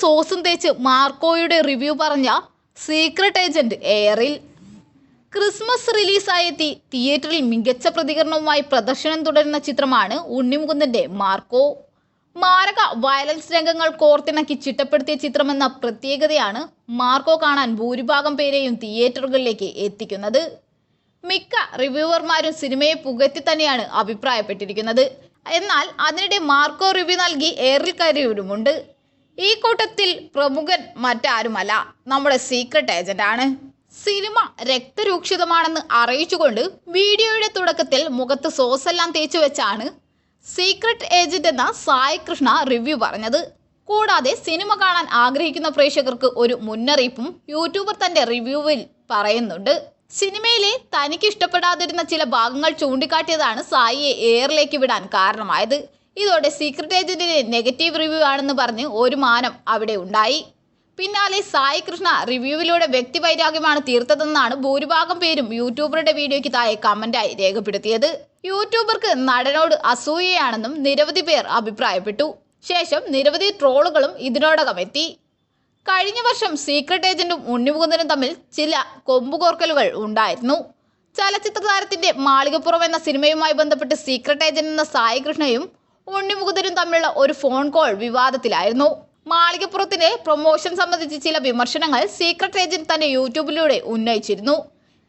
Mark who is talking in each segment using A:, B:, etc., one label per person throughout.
A: സോസും തേച്ച് മാർക്കോയുടെ റിവ്യൂ പറഞ്ഞ സീക്രട്ട് ഏജന്റ് എയറിൽ ക്രിസ്മസ് റിലീസായെത്തി തിയേറ്ററിൽ മികച്ച പ്രതികരണവുമായി പ്രദർശനം തുടരുന്ന ചിത്രമാണ് ഉണ്ണിമുകുന്ദന്റെ മാർക്കോ. മാരക വയലൻസ് രംഗങ്ങൾ കോർത്തിണക്കി ചിട്ടപ്പെടുത്തിയ ചിത്രമെന്ന പ്രത്യേകതയാണ് മാർക്കോ കാണാൻ ഭൂരിഭാഗം പേരെയും തിയേറ്ററുകളിലേക്ക് എത്തിക്കുന്നത്. മിക്ക റിവ്യൂവർമാരും സിനിമയെ പുകഴ്ത്തി തന്നെയാണ് അഭിപ്രായപ്പെട്ടിരിക്കുന്നത്. എന്നാൽ അതിനിടെ മാർക്കോ റിവ്യൂ നൽകി ഏറിൽ കയറിയവരുമുണ്ട്. ഈ കൂട്ടത്തിൽ പ്രമുഖൻ മറ്റാരുമല്ല. നമ്മുടെ സീക്രട്ട് ഏജന്റ് ആണ്. സിനിമ രക്തരൂക്ഷിതമാണെന്ന് അറിയിച്ചുകൊണ്ട് വീഡിയോയുടെ തുടക്കത്തിൽ മുഖത്ത് സോസെല്ലാം തേച്ചു വെച്ചാണ് സീക്രട്ട് ഏജന്റ് എന്ന സായി കൃഷ്ണ റിവ്യൂ പറഞ്ഞത്. കൂടാതെ സിനിമ കാണാൻ ആഗ്രഹിക്കുന്ന പ്രേക്ഷകർക്ക് ഒരു മുന്നറിയിപ്പും യൂട്യൂബർ തന്റെ റിവ്യൂവിൽ പറയുന്നുണ്ട്. സിനിമയിലെ തനിക്ക് ഇഷ്ടപ്പെടാതിരുന്ന ചില ഭാഗങ്ങൾ ചൂണ്ടിക്കാട്ടിയതാണ് സായിയെ എയറിലേക്ക് വിടാൻ കാരണമായത്. ഇതോടെ സീക്രട്ട് ഏജന്റിന് നെഗറ്റീവ് റിവ്യൂ ആണെന്ന് പറഞ്ഞ് ഒരു മാനം അവിടെ ഉണ്ടായി. പിന്നാലെ സായി കൃഷ്ണ റിവ്യൂവിലൂടെ വ്യക്തിവൈരാഗ്യമാണ് തീർത്തതെന്നാണ് ഭൂരിഭാഗം പേരും യൂട്യൂബറുടെ വീഡിയോയ്ക്ക് താഴെ കമന്റായി രേഖപ്പെടുത്തിയത്. യൂട്യൂബർക്ക് നടനോട് അസൂയയാണെന്നും നിരവധി പേർ അഭിപ്രായപ്പെട്ടു. ശേഷം നിരവധി ട്രോളുകളും ഇതിനോടകം എത്തി. കഴിഞ്ഞ വർഷം സീക്രട്ട് ഏജന്റും ഉണ്ണിമുകുന്ദനും തമ്മിൽ ചില കൊമ്പുകോർക്കലുകൾ ഉണ്ടായിരുന്നു. ചലച്ചിത്ര താരത്തിന്റെ മാളികപ്പുറം എന്ന സിനിമയുമായി ബന്ധപ്പെട്ട് സീക്രട്ട് ഏജന്റ് എന്ന സായി കൃഷ്ണയും ഉണ്ണിമുകുന്ദനും തമ്മിലുള്ള ഒരു ഫോൺ കോൾ വിവാദത്തിലായിരുന്നു. മാളികപ്പുറത്തിന്റെ പ്രൊമോഷൻ സംബന്ധിച്ച് ചില വിമർശനങ്ങൾ സീക്രട്ട് ഏജന്റ് തന്റെ യൂട്യൂബിലൂടെ ഉന്നയിച്ചിരുന്നു.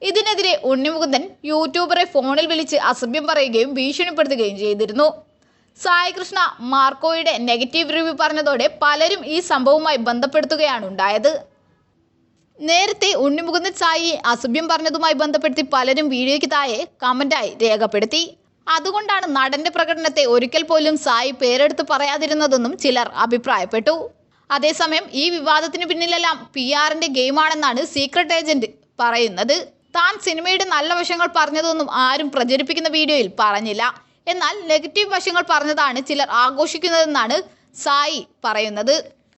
A: ഇതിനെതിരെ ഉണ്ണിമുകുന്ദൻ യൂട്യൂബറെ ഫോണിൽ വിളിച്ച് അസഭ്യം പറയുകയും ഭീഷണിപ്പെടുത്തുകയും ചെയ്തിരുന്നു. സായി കൃഷ്ണ മാർക്കോയുടെ നെഗറ്റീവ് റിവ്യൂ പറഞ്ഞതോടെ പലരും ഈ സംഭവവുമായി ബന്ധപ്പെടുത്തുകയാണ് ഉണ്ടായത്. നേരത്തെ ഉണ്ണിമുകുന്ദൻ സായി അസഭ്യം പറഞ്ഞതുമായി ബന്ധപ്പെടുത്തി പലരും വീഡിയോയ്ക്ക് താഴെ കമന്റായി രേഖപ്പെടുത്തി. അതുകൊണ്ടാണ് നടന്റെ പ്രകടനത്തെ ഒരിക്കൽ പോലും സായി പേരെടുത്ത് പറയാതിരുന്നതെന്നും ചിലർ അഭിപ്രായപ്പെട്ടു. അതേസമയം ഈ വിവാദത്തിന് പിന്നിലെല്ലാം പി ആറിന്റെ ഗെയിമാണെന്നാണ് സീക്രട്ട് ഏജന്റ് പറയുന്നത്. താൻ സിനിമയുടെ നല്ല വശങ്ങൾ പറഞ്ഞതൊന്നും ആരും പ്രചരിപ്പിക്കുന്ന വീഡിയോയിൽ പറഞ്ഞില്ല. എന്നാൽ നെഗറ്റീവ് വശങ്ങൾ പറഞ്ഞതാണ് ചിലർ ആഘോഷിക്കുന്നതെന്നാണ് സായി പറയുന്നത്.